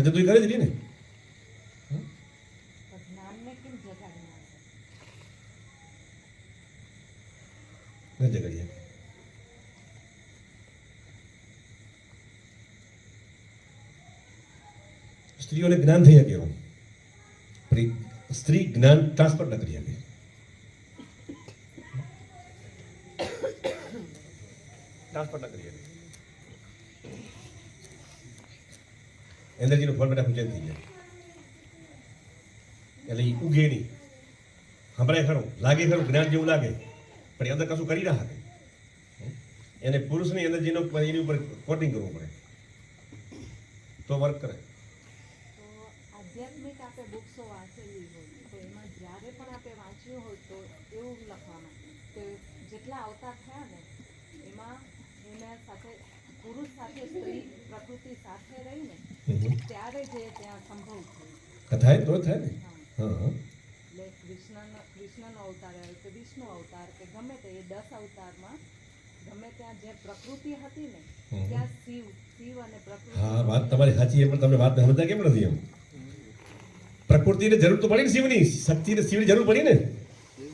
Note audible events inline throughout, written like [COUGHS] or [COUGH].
સજ્જ તું કરે જ ને? સ્ત્રીઓને જ્ઞાન થઈ શકે એવું. સ્ત્રી જ્ઞાન ટ્રાન્સફર ન કરી શકે. ટ્રાન્સફર ન કરી શકે. એનર્જીનો ફોર્મેટ આખું ચેન્જ થઈ જાય એટલે એ ઉગે નહીં. સંભળાય ખરું, લાગે ખરું, જ્ઞાન જેવું લાગે, પણ એ અંદર કશું કરી ના શકે. એને પુરુષની એનર્જીનો એની ઉપર કોટિંગ કરવું પડે. તો વર્ક કરે. આધ્યાત્મિક આપણે બુક્સો વાંચેલી હોય, તો એમાં જ્યારે પણ આપણે વાંચ્યું હોય તો એવું લખવામાં કે જેટલા અવતાર થયા ને, એમાં એના સાથે પુરુષ સાથે સ્ત્રી પ્રકૃતિ સાથે રહીને ત્યારે જે ત્યાં સંભવ થયું થાય તો થાય ને? હા. એટલે કૃષ્ણનો કૃષ્ણનો અવતાર હોય કે વિષ્ણુ અવતાર કે ગમે તે એ દસ અવતારમાં ગમે ત્યાં જે પ્રકૃતિ હતી ને ત્યાં શિવ શિવ અને પ્રકૃતિ. હા વાત તમારી સાચી પણ તમને વાત સમજતા કેમ નથી એમ? પ્રકૃતિને જરૂર તો પડી ને શિવની શક્તિને શિવની જરૂર પડી ને?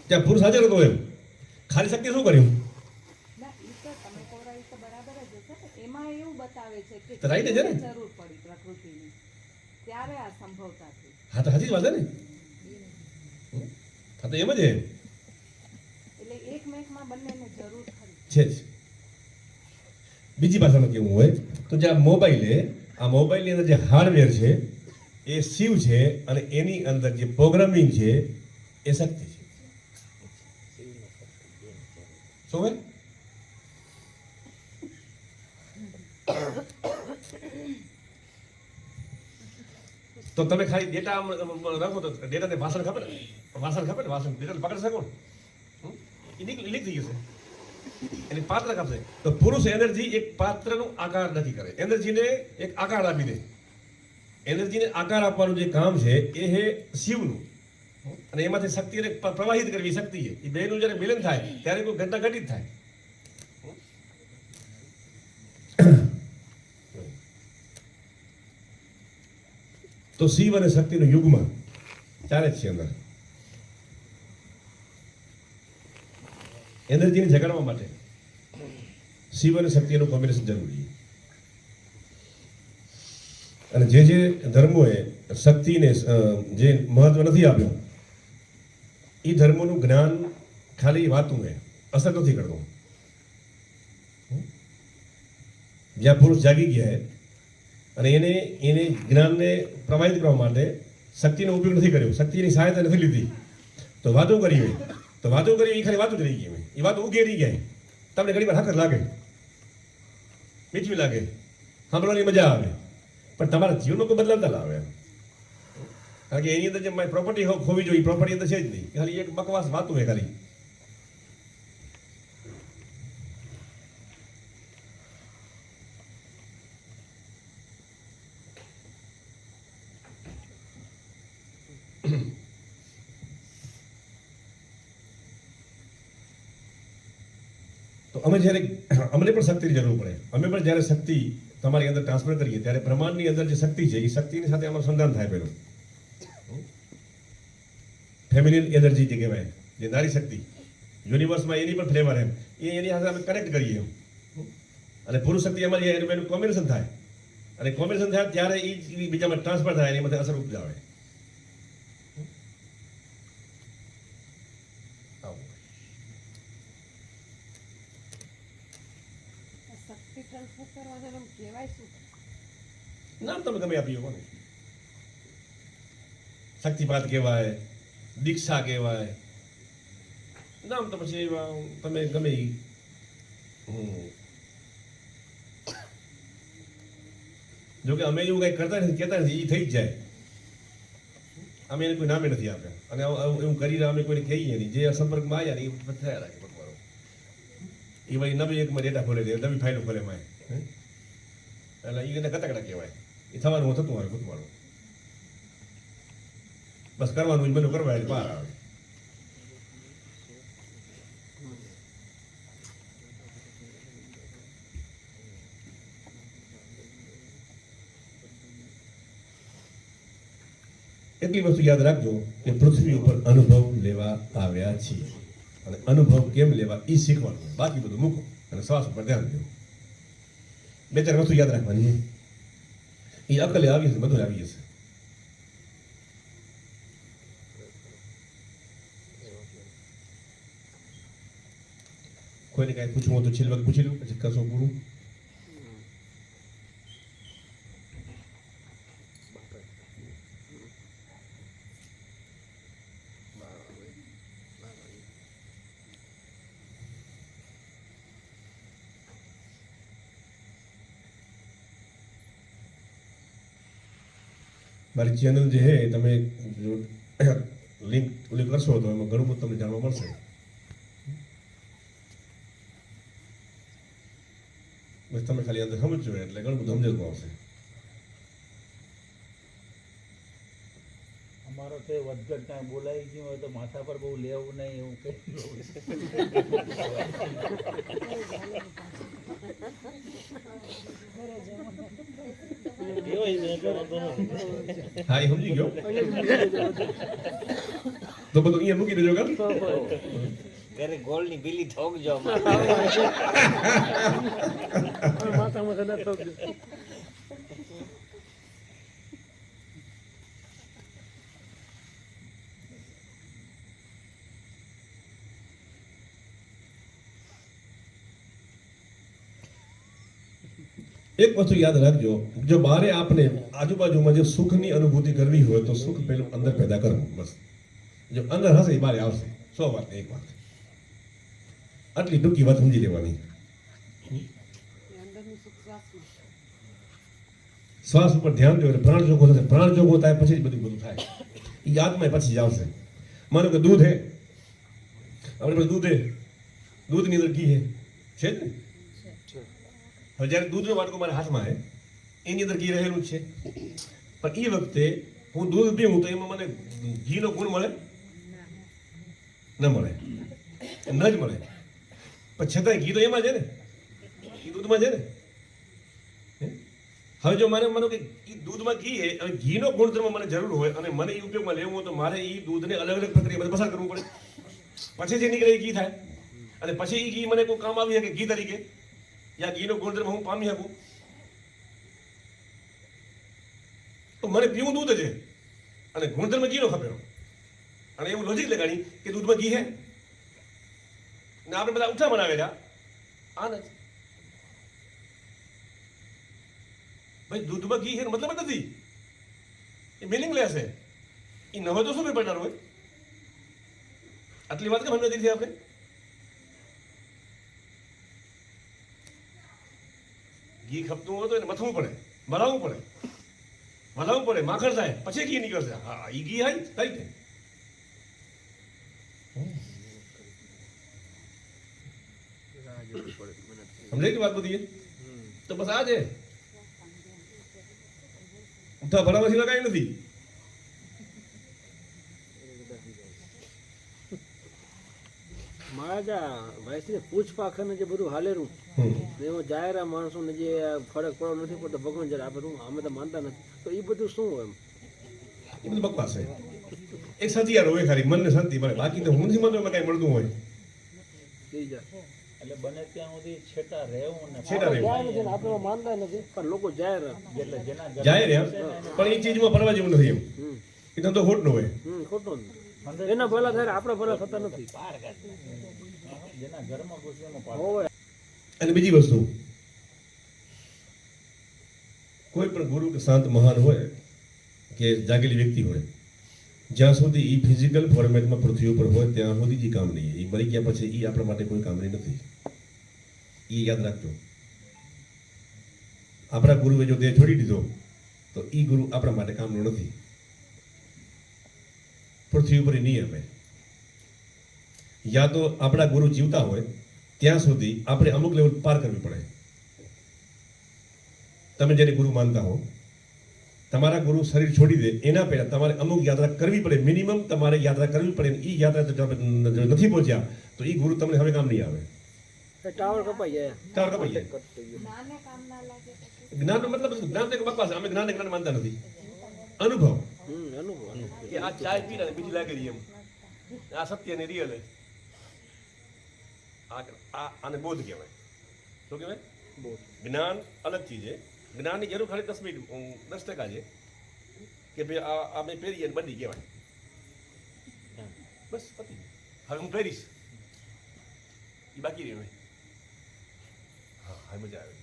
ત્યાં પુરુષ હાજર હતો એમ. ખાલી શક્તિ શું કર્યું ના ઈ તો તમે કહો છો ઈ તો બરાબર જ હશે પણ એમાં એવું બતાવે છે કે છે ને? જરૂર પડી પ્રકૃતિની. ત્યારે આ સંભવતા થઈ. હા તો સાચી જ વાત છે ને? હા તો એમ જ એટલે એકમેકમાં બંનેને જરૂર ખરી છે જ. બીજી ભાષામાં કેવું હોય તો જે આ મોબાઈલે આ મોબાઈલની અંદર જે હાર્ડવેર છે એ શિવ છે અને એની અંદર જે પ્રોગ્રામિંગ છે એ શક્તિ છે. શું હોય તો તમે ખાલી ડેટા રાખો તો ડેટાને ભાષણ ખબર ભાષણ ખબર ને? ભાષણ ડેટા પકડી શકો ને? લીક થઈ જશે. એને પાત્ર કાપશે. તો પુરુષ એનર્જી એક પાત્રનો આકાર નથી કરે. એનર્જીને એક આકાર આપી દે. એનર્જીને આકાર આપવાનું જે કામ છે, એ હે શિવનું. અને એમાંથી શક્તિને પ્રવાહિત કરવી શક્તિ છે. એ બેનું જ્યારે મિલન થાય, ત્યારે કોઈ ઘટના ઘટિત થાય. તો શિવ અને શક્તિનું યુગમાં ચાલે જ છે અંદર એનર્જીને જગાડવા માટે શિવ અને શક્તિનું કોમ્બિનેશન જરૂરી અને જે જે ધર્મોએ શક્તિને જે મહત્વ નથી આપ્યું એ ધર્મોનું જ્ઞાન ખાલી વાતું છે અસર નથી કરતું. જ્યાં પુરુષ જાગી ગયા અને એને એને જ્ઞાનને પ્રવાહિત કરવા માટે શક્તિનો ઉપયોગ નથી કર્યો. શક્તિની સહાયતા નથી લીધી. તો વાતો કરી હોય. તો વાતો કરી એ ખાલી વાતો જ રહી ગઈ હોય. એ વાતો ઉઘેરી ગયા તમને ઘણી વાર હાકર લાગે. મીઠી લાગે. સાંભળવાની મજા આવે. પણ તમારા જીવનનો કોઈ બદલાવતા લાવે કારણ કે એની અંદર જે પ્રોપર્ટી ખોવી જોઈએ પ્રોપર્ટી અંદર છે જ નહીં. ખાલી એક બકવાસ વાતું હોય ખાલી. અમે જ્યારે [COUGHS] અમને પણ શક્તિની જરૂર પડે. અમે પણ જ્યારે શક્તિ તમારી અંદર ટ્રાન્સફર કરીએ, ત્યારે બ્રહ્માંડની અંદર જે શક્તિ છે, એ શક્તિની સાથે અમારું સંધાન થાય પેલું ફેમિલિયન એનર્જી જે કહેવાય, જે નારી શક્તિ. યુનિવર્સમાં એની પણ ફ્લેવર એમ. એ એની સાથે અમે કનેક્ટ કરીએ અને પુરુષ શક્તિ અમારી એનું કોમ્બિનેશન થાય. અને કોમ્બિનેશન થાય ત્યારે એ બીજામાં ટ્રાન્સફર થાય એની માટે અસર ઉપજાવે આવું શક્તિ ટ્રાન્સફર કરવા છે એમ કહેવાય શું નામ તમે ગમે આપી શકો ને. શક્તિપાત કહેવાય, દીક્ષા કહેવાય. નામ તો પછી એવા તમે ગમે ઈ. હમ. જો કે અમે એવું કંઈ કરતા નથી, કહેતા નથી એ થઈ જ જાય. અમે એને કોઈ નામે નથી આપ્યા. અને એવું કરીને અમે કોઈને કહીએ નહીં. જે સંપર્કમાં આવ્યા ને એ થયા રાખે ભગવાન. એ ભાઈ નવી એકમાં ડેટા ખોલે દે નવી ફાઇલો ખોલે માં? એટલે એને કટકડા કહેવાય. એ થવાનું થતું હોય ભૂતવાળું બસ કરવાનું બધું કરવા એટલે બહાર આવે. એટલી વસ્તુ યાદ રાખજો કે પૃથ્વી ઉપર અનુભવ લેવા આવ્યા છીએ. અને અનુભવ કેમ લેવા એ શીખવાનું. બાકી બધું મૂકો અને શ્વાસ ઉપર ધ્યાન દો. બે ચાર વસ્તુ યાદ રાખવાની. એ અકલે આવી જશે બધું આવી જશે કોઈને કાંઈ પૂછવું તો છેલ્લે પૂછી લો પછી કશો પૂરું મારી ચેનલ જે છે તમે લિંક ઓલી કરશો તો એમાં ઘણું બધું તમને જાણવા મળશે. બસ તમે ખાલી અંદર સમજો એટલે ઘણું બધું સમજવામાં આવશે. અમારો તે વધઘટ કાંઈ બોલાઈ ગયું હોય તો માથા પર બહુ લેવું નહીં એવું કઈ હા એ સમજી ગયો તો બધું અહીંયા મૂકી દેજો કાં ઘરે ગોળની બિલી ઠોકજો એક વસ્તુ યાદ રાખજો, જો બારે આપને આજુબાજુમાં જો સુખની અનુભૂતિ કરવી હોય તો સુખ પેલું અંદર પેદા કરવું બસ. જો અંદર હશે એ બારે આવશે, સો વાત ને એક વાત. આટલી ટૂંકી વાત સમજી લેવાની. શ્વાસ ઉપર ધ્યાન દો, એટલે પ્રાણ જોગો થશે. પ્રાણ જોગો થાય પછી જ બધું બધું થાય. એ આત્મા પછી જ આવશે. માનો કે દૂધ હે. આપણે પાસે દૂધ હે. દૂધની અંદર ઘી હે. છે જ ને? હવે જ્યારે દૂધનો વાટકો મારા હાથમાં આવે એની અંદર ઘી રહેલું છે. પણ એ વખતે હું દૂધ પીવું તો એમાં મને ઘીનો ગુણ મળે? ન મળે. ન જ મળે. પણ છતાંય ઘી તો એમાં છે ને. એ દૂધમાં છે ને. હવે જો મને માનો કે એ દૂધમાં ઘી એ હવે ઘીનો ગુણધર્મ મને જરૂર હોય અને મને એ ઉપયોગમાં લેવું હોય તો મારે એ દૂધને અલગ અલગ પ્રક્રિયા પસાર કરવું પડે. પછી જે નીકળે એ ઘી થાય. અને પછી એ ઘી મને કોઈ કામ આવી શકે, ઘી તરીકે. યા ઘીનો ગુણધર્મ હું પામી શકું તો મને પીવું દૂધ છે. અને ગુણધર્મ ઘીનો ખપેલો. અને એવું લોજિક લગાડી કે દૂધમાં ઘી હે. ને આપણે બધા ઉઠા બનાવેલા. આ નથી. ભાઈ, દૂધમાં ઘી છે મતલબ નથી. એ મિનિંગલેસ છે. એ ન હોય તો શું પેપર હોય? આટલી વાત કેમ સમજાતી નથી આપણે? ઘી ખપતું હોય તો એને મથવું પડે મલાવવું પડે. મલાવવું પડે માખણ થાય પછી ઘી નીકળશે. હા એ ઘી હાઈ થાય ને સમજાય કે વાત બધી તો બસ આ છે. ઉઠા ભરાવા સિવાય કાંઈ નથી. મારા ભાઈ પૂછપાખને જે બધું હાલેરું ને એમાં જાહેરા માણસોને જે ફરક પડવો નથી પડતો ભગવાન જરા આપણે શું અમે તો માનતા નથી. તો એ બધું શું હોય એમ? એ બધું બકવાસ છે. એક સતિયાર હોય ખાલી મનને શાંતિ મળે બાકી તો હું નથી એમાં કાંઈ મળતું હોય. થઈ જાય એટલે બને ત્યાં સુધી છેટા રહેવું ને છેટા રહેવું. જાય નથી ને. આપણે માનતા નથી પણ લોકો જાહેર એટલે જેના ઘરે પણ એ ચીજમાં ફરવા જેવું નથી એમ. એ ધંધો હોય. હમ એના ભલા થાય આપણા ભલા થતા નથી. અને બીજી વસ્તુ કોઈ પણ ગુરુ કે શાંત મહાન હોય કે જાગેલી વ્યક્તિ હોય જ્યાં સુધી એ ફિઝિકલ ફોર્મેટમાં પૃથ્વી ઉપર હોય ત્યાં સુધી જે કામ નહીં. એ મરી ગયા પછી એ આપણા માટે કોઈ કામની નથી. એ યાદ રાખજો. આપણા ગુરુએ જો દેહ છોડી દીધો તો એ ગુરુ આપણા માટે કામનો નથી. પૃથ્વી ઉપર એ નહીં આવે યા તો આપણા ગુરુ જીવતા હોય ત્યાં સુધી આપણે અમુક લેવલ પાર કરવી પડે. તમે જેને ગુરુ માનતા હો તમારા ગુરુ શરીર છોડી દે એના પહેલા તમારે અમુક યાત્રા કરવી પડે મિનિમમ તમારે યાત્રા કરવી પડે એ યાત્રા નથી પહોંચ્યા તો એ ગુરુ તમને હવે કામ નહીં આવે. એ ટાવર કપાઈ જાય. ટાવર કપાઈ જાય. કટ થઈ ગયો. જ્ઞાને કામ ના લાગે પછી જ્ઞાનનો મતલબ? જ્ઞાન તો એક બકવાસ અમે જ્ઞાન જ્ઞાન માનતા નથી. અનુભવ. અનુભવ અનુભવ. આ ચાય પીને બીજી લાગે રહી એમ. આ સત્ય ને રિયલ આ આ આને બોધ કહેવાય. શું કહેવાય? બોધ. જ્ઞાન અલગ ચીજ છે. જ્ઞાનની જરૂર ખાલી દસ મિનિટ દસ ટકા છે કે ભાઈ આ આ મેં પહેરી અને બંધી કહેવાય. બસ પતી. હવે હું પહેરીશ. એ બાકી રહ્યું હોય હા હા મજા આવી.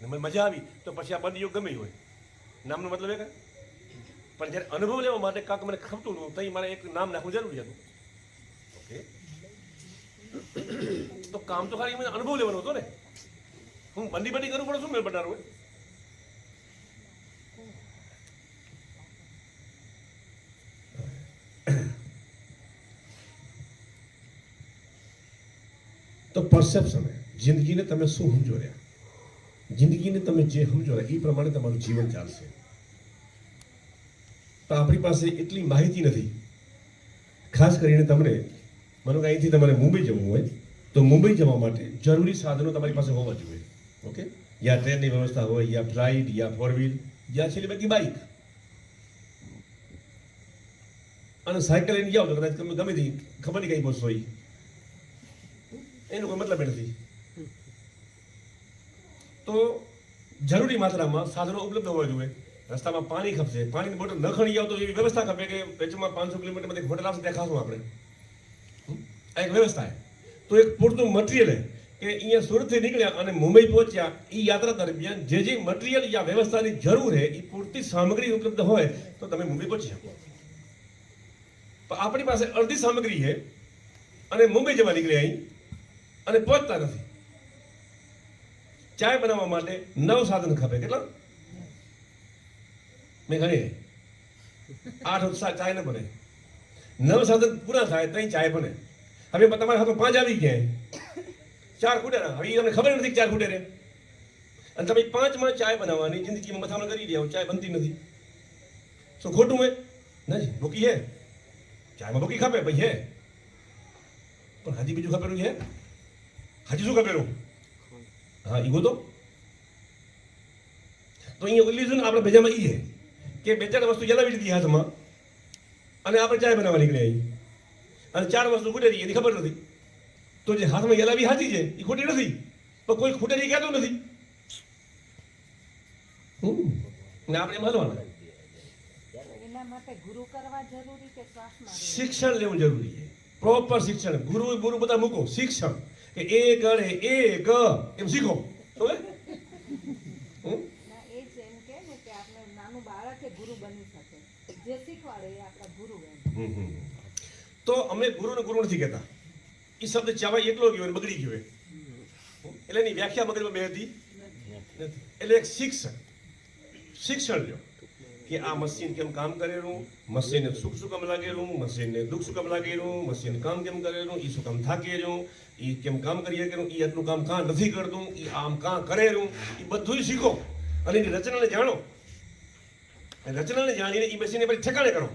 ને મને મજા આવી તો પછી આ બંધ ગમે હોય. નામનો મતલબ એ કે પણ જ્યારે અનુભવ લેવા માટે કાંક મને ખમતું નહોતું તો મારે એક નામ નાખવું જરૂરી હતું. ઓકે. તો કામ તો ખાલી મને અનુભવ લેવાનો હતો ને. હું બંદી બંદી કરું પણ શું મેળ બનાવું હોય? તો પરસેપ્શન જિંદગીને તમે શું સમજો રહ્યા જિંદગીને તમે જે સમજો રહ્યા એ પ્રમાણે તમારું જીવન ચાલશે. તો આપણી પાસે એટલી માહિતી નથી. ખાસ કરીને તમને, મને કે અહીંથી તમારે મુંબઈ જવું હોય. તો મુંબઈ જવા માટે જરૂરી સાધનો તમારી પાસે હોવા જોઈએ. ઓકે યા ટ્રેનની વ્યવસ્થા હોય, યા ફ્લાઇટ, યા ફોર વ્હીલ યા છેલ્લી બાકી બાઇક. અને સાયકલ લઈને જાઓ કદાચ તમે ગમે તે, ખબર નહીં કઈ બસ હોય. એનો કોઈ મતલબ નથી. તો જરૂરી માત્રામાં સાધનો ઉપલબ્ધ હોવા જોઈએ. રસ્તામાં પાણી ખપશે. પાણીની બોટલ ન ખણી જાવ તો એવી વ્યવસ્થા ખપે કે વેચમાં પાંચસો કિલોમીટરમાંથી હોટલ આવશે ત્યાં આપણે. આ એક વ્યવસ્થા છે. તો એક પૂરતું મટીરિયલ કે અહીંયા સુરતથી નીકળ્યા અને મુંબઈ પહોંચ્યા એ યાત્રા દરમિયાન જે જે મટીરિયલ યા વ્યવસ્થાની જરૂર છે એ પૂરતી સામગ્રી ઉપલબ્ધ હોય તો તમે મુંબઈ પહોંચી શકો. પણ આપણી પાસે અડધી સામગ્રી છે અને મુંબઈ જવા નીકળ્યા અહીં અને પહોંચતા નથી. ચાય બનાવવા માટે નવ સાધન ખપે. કેટલા? મેં ઘણી આઠ ચાય ન બને. નવ સાધન પૂરા થાય, ત્યાં ચાય બને. હવે તમારા હાથમાં પાંચ આવી ગયા ચાર ખૂટેરા હવે તમને ખબર નથી ચાર ખૂટે રે. અને તમે પાંચમાં ચાય બનાવવાની જિંદગીમાં મથામણ કરી રહ્યા ચાય બનતી નથી. શું ખોટું હે? નથી ભૂકી હે. ચાયમાં ભૂકી ખપે ભાઈ હે. પણ હજી બીજું ખપેલું છે? હજી શું ખપેલું? હા ઈગો તો તો અહીંયા ઇલ્યુઝન આપણે ભેજામાં ઈ કે બે ચાર વસ્તુ જલાવી દીધી હાથમાં અને આપણે ચાય બનાવવા નીકળ્યા અહીં અને ચાર વસ્તુ ખૂટેલી એની ખબર નથી. તો જે હાથમાં ગેલાવી હાથી છે એ ખોટી નથી. પણ કોઈ ખૂટેલી કહેતું નથી. ને આપણે કે શિક્ષણ લેવું જરૂરી છે. પ્રોપર શિક્ષણ. ગુરુ ગુરુ બધા મૂકો. શિક્ષણ. કે એ ગણે એ ગ. એમ શીખો. સમજે? હમ? એ જ એમ કે કે આપણે નાનું બાળક ગુરુ બની શકે. જે શીખવાડે એ આપણા ગુરુ એમ. તો અમે ગુરુને ગુરુ નથી કહેતા. એ શબ્દ ચાવાય એટલો ગયો અને બગડી ગયો. એટલે એની વ્યાખ્યા મગજમાં બે હતી? એટલે એક શિક્ષણ શિક્ષણ લ્યો. કે આ મશીન કેમ કામ કરેલું? મશીનને સુખ શું કામ લાગેલું? મશીનને દુઃખ શું કામ લાગેલું? મશીન કામ કેમ કરેલું? એ શું કામ થાકેલું? એ કેમ કામ કરી કે એ આટલું કામ કાં નથી કરતું? એ આમ કાં કરેલું? એ બધું શીખો. અને એની રચનાને જાણો. રચનાને જાણીને એ મશીનને પછી ઠેકાણે કરો.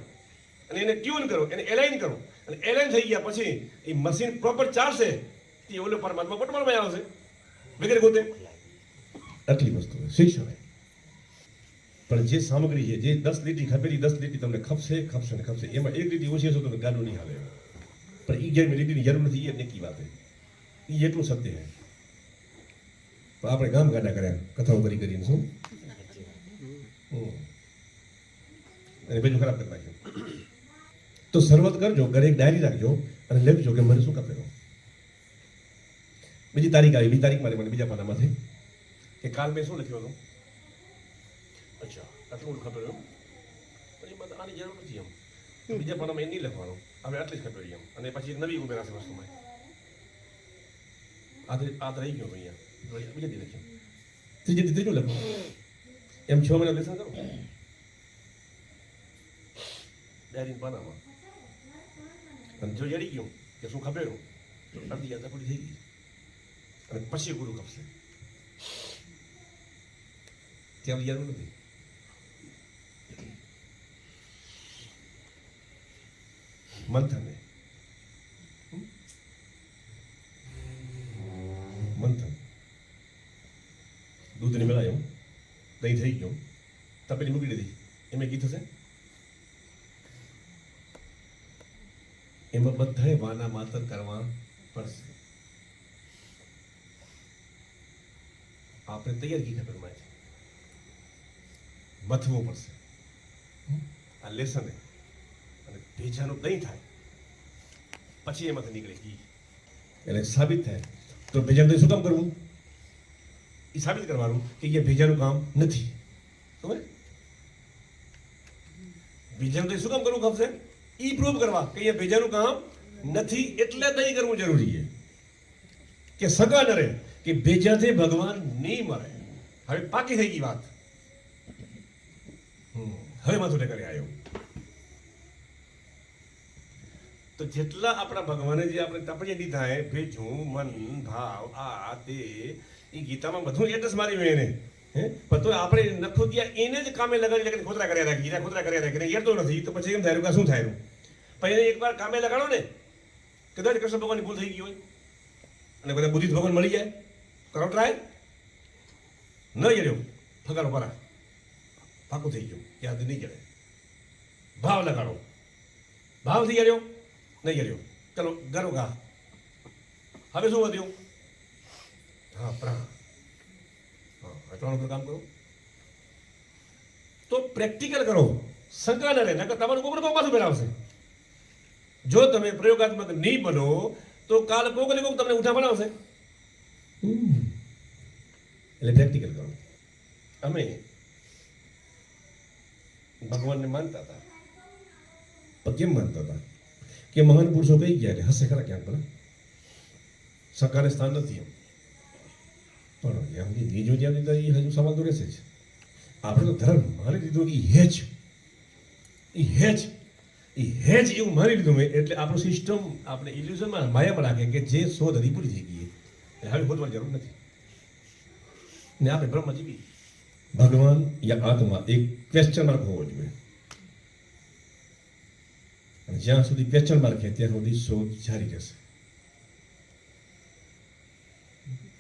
અને એને ટ્યુન કરો એને એલાઇન કરો. અને એલાઇન થઈ ગયા પછી એ મશીન પ્રોપર ચાલશે તે ઓલો પરમાત્મા પટમાળમાં આવશે વગેરે ગોતે. આટલી વસ્તુ શિક્ષણ છે. પણ જે સામગ્રી છે જે દસ લીટી ખપેલી દસ લીટી તમને ખપશે ખપશે ને ખપશે. એમાં એક લીટી ઓછી હશે તો ગાડો નહીં હાલે પણ એ જે લીટીની જરૂર નથી એ નક્કી વાત. એ એટલું સત્ય છે. પણ આપણે ગામ ગાડા કર્યા કથાઓ કરી કરીને શું. અને બીજું ખરાબ કરી નાખ્યું. તો શરૂઆત કરજો ઘરે એક ડાયરી રાખજો અને લખજો કે મને શું કપેલો બીજી તારીખ આવી બીજી તારીખ મારી મને બીજા પાનામાંથી. કે કાલ મેં શું લખ્યું હતું? અચ્છા આટલું ખબર પછી મને આની જરૂર નથી એમ. બીજા પાનામાં એ નહીં લખવાનું. હવે આટલી જ ખબર એમ. અને પછી નવી ઉમેરાશે વસ્તુમાં. આ રહી ગયો અહીંયા. બીજા દી લખ્યું ત્રીજી દી ત્રીજું લખવાનું એમ છ મહિના લેસન કરો ડાયરી પાનામાં. જો જડી ગયો કે શું ખબેરું તો અડધી યાત્રા પૂરી થઈ ગઈ અને પછી ગુરુ કપશે ત્યાં જરૂર નથી મંથન? મંથન દૂધને મેળાયો દહીં થઈ ગયું તપેલી મૂકી દીધી એમાં કીધું થશે એમાં બધાએ વાના માતર કરવા પડશે. આપણે તૈયારી ખબર છે? મથવું પડશે. આ લેસન અને ભેજાનું નહીં થાય. પછી એમાંથી નીકળે ઘી. એટલે સાબિત થાય. તો ભેજાનું શું કામ કરવું? એ સાબિત કરવાનું કે એ ભેજાનું કામ નથી. ખબર? ભેજાનું દહીં શું કામ કરવું ખપશે ઈ પ્રૂવ કરવા કે અહીંયા ભેજાનું કામ નથી એટલે નહીં કરવું જરૂરી છે. કે સગા ન કે ભેજાથી ભગવાન નહીં મરે. હવે પાકી થઈ ગઈ વાત. હવે માથું ટેકરે આવ્યો તો જેટલા આપણા ભગવાને જે આપણે તપજે દીધા એ ભેજું, મન, ભાવ, આ, તે એ ગીતામાં બધું એડ્રેસ મારી એને પણ તો આપણે નખો ગયા, એને જ કામે લગાડી લગાડી ખોતરા કર્યા રાખી ગયા ખોતરા કર્યા રાખી એને યાદ તો નથી. તો પછી એમ થાય કે શું થાય પણ એને એકવાર કામે લગાડો ને, કદાચ કૃષ્ણ ભગવાનની ભૂલ થઈ ગઈ હોય. અને બધા બુદ્ધિ ભગવાન મળી જાય. કરો ટ્રાય ન જડ્યો ફગાડો પરા. પાકું થઈ ગયું. યાદ નહીં જડે ભાવ લગાડો. ભાવ થઈ જડ્યો નહીં જડ્યો ચલો, ગરો ગા હવે શું વધ્યું? હા પ્રાણ ઉપર કામ કરો. તો પ્રેક્ટિકલ કરો. શંકા ન રહે, નકર તમારું કોકને કોક પાછું ફેરાવશે જો તમે પ્રયોગાત્મક નહીં બનો, તો કાલ કોક ને કોક તમને ઉઠા બનાવશે. એટલે પ્રેક્ટિકલ કરો. અમે ભગવાનને માનતા હતા. પણ કેમ માનતા હતા? કે મહાન પુરુષો કઈ ગયા હશે ખરા ક્યાંક ભલા સરકારે સ્થાન નથી એમ જ્યાં સુધી બીજો જ્યાં એ હજુ સવાલ તો રહેશે આપણે તો ધર્મ માની લીધું એ હેચ એ હેચ એ હેચ એવું માની લીધું મેં. એટલે આપણું સિસ્ટમ આપણે ઇલ્યુઝનમાં માયામાં રાખે કે જે શોધ હતી પૂરી થઈ ગઈ એટલે હવે શોધવાની જરૂર નથી. ને આપણે બ્રહ્મજીવી ભગવાન યા આત્મા એક ક્વેશ્ચન માર્ક હોવો જોઈએ. અને જ્યાં સુધી ક્વેશ્ચન માર્ક છે, ત્યાં સુધી શોધ જારી રહેશે.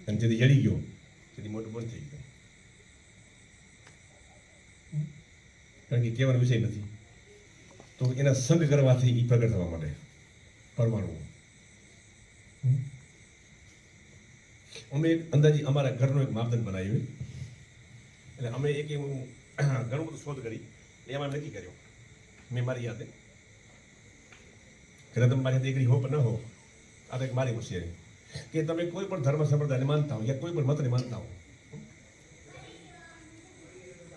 અને તેથી જડી ગયો. તેથી મોટું બંધ થઈ ગયું. કારણ કે કહેવાનો વિષય નથી. તો એના સંગ કરવાથી એ પ્રગટ થવા માટે પરમાણુ. અમે એક અંદાજી અમારા ઘરનો એક માપદંડ બનાવ્યું. એટલે અમે એક એવું [CLEARS THROAT] ઘણું બધું શોધ કરી. એમાં નક્કી કર્યો. મેં મારી યાદે. કદાચ મારી એગ્રી હો પણ ન હો. આ તો મારી હોશિયારી. કે તમે કોઈ પણ ધર્મ સંપ્રદાયને માનતા હો યા કોઈ પણ મતને માનતા હો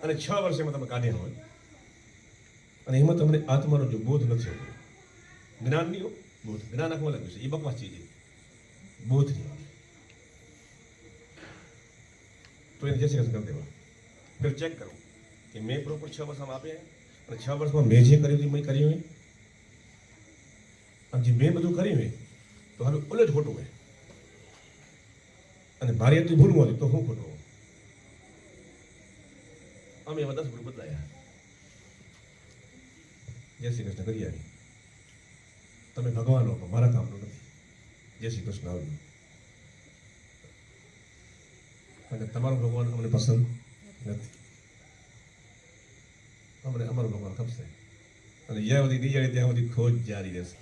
અને છ વર્ષ એમાં તમે કાઢ્યા હોય, અને એમાં તમને આત્માનો જો બોધ નથી હોતો જ્ઞાન નહીં બોધ. જ્ઞાન આખું લાગ્યું છે. એ બકવાસ ચીજ બોધ નહીં તો એને જય કરી દેવા ફેર ચેક કરો કે મેં પ્રોપર છ વર્ષમાં આપ્યા અને છ વર્ષમાં મેં જે કર્યું હતું મેં કર્યું હોય અને જે મેં બધું કર્યું હોય તો ઓલે જ ખોટું હોય. અને મારી એટલી ભૂલ હોય તો હું ખોટું અમે એમાં દસ ભૂલ બદલાયા. જય શ્રી કૃષ્ણ કરી આવી. તમે ભગવાન હો મારા કામનું નથી. જય શ્રી કૃષ્ણ આવજો. અને તમારું ભગવાન અમને પસંદ નથી. અમને અમારું ભગવાન ખપશે. અને જ્યાં સુધી નહીં ત્યાં સુધી ખોજ જારી રહેશે.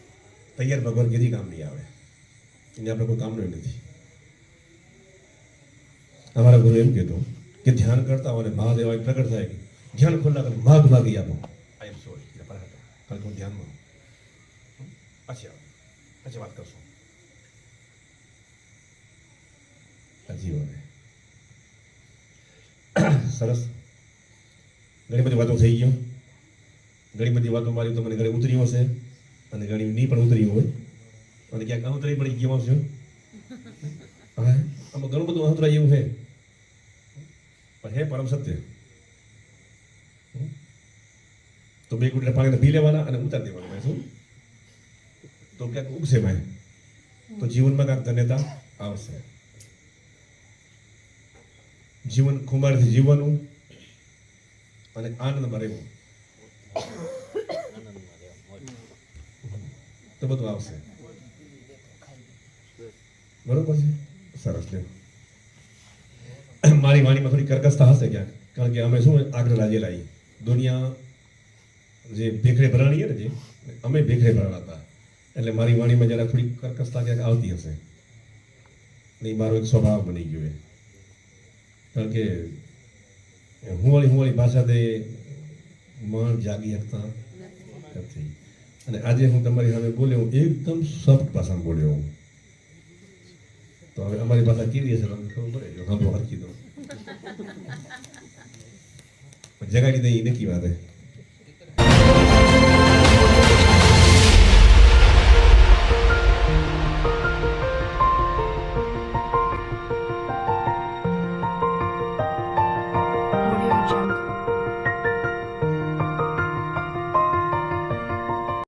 તૈયાર ભગવાન કીધી કામ નહીં આવે. એને આપણે કોઈ કામનું નથી. અમારા ગુરુ એમ કીધું કે ધ્યાન કરતા હોય અને મહાદેવ પ્રગટ થાય કે ધ્યાન ખુલ્લા કરે માગ ભાગી આપો. આઈ એમ સોરી એટલે પર હતા કારણ કે હું ધ્યાનમાં. પછી આવો પછી વાત કરશું. હજી હવે સરસ. ઘણી બધી વાતો થઈ ગયો ઘણી બધી વાતો મારી તો મને ઘરે ઉતરી હશે અને ઘણી નહીં પણ ઉતરી હોય. અને ક્યાંક ઉતરી પણ ગયો છું [LAUGHS] હા આમાં ઘણું બધું અનુતરાય એવું છે. પણ હે પરમ સત્ય? તો બે ગુટલા પાણીને પી લેવાના અને ઉતારી દેવાના ભાઈ, શું? તો ક્યાંક ઉગશે ભાઈ. તો જીવનમાં કાંઈક ધન્યતા આવશે. જીવન ખુમારથી જીવવાનું અને આનંદમાં રહેવું. તો બધું આવશે. બરોબર છે? સરસ, લ્યો. મારી વાણીમાં થોડી કર્કશતા હશે ક્યાંક. કારણ કે અમે શું આગળ રાજેલા. દુનિયા જે ભેખરે ભરાણી ને જે, અમે ભેખરે ભરાણા હતા. એટલે મારી વાણીમાં જરા થોડી કર્કશતા ક્યાંક આવતી હશે. ને મારો એક સ્વભાવ બની ગયો એ કારણ કે હું વાળી હું વાળી ભાષા તે મન જાગી શકતા નથી. અને આજે હું તમારી સામે બોલ્યો હું એકદમ સોફ્ટ ભાષામાં બોલ્યો હું. તો હવે અમારી ભાષા કેવી હશે? તમને ખબર પડે? જો હા હરકી દો જગાડી દઈ એ નક્કી વાત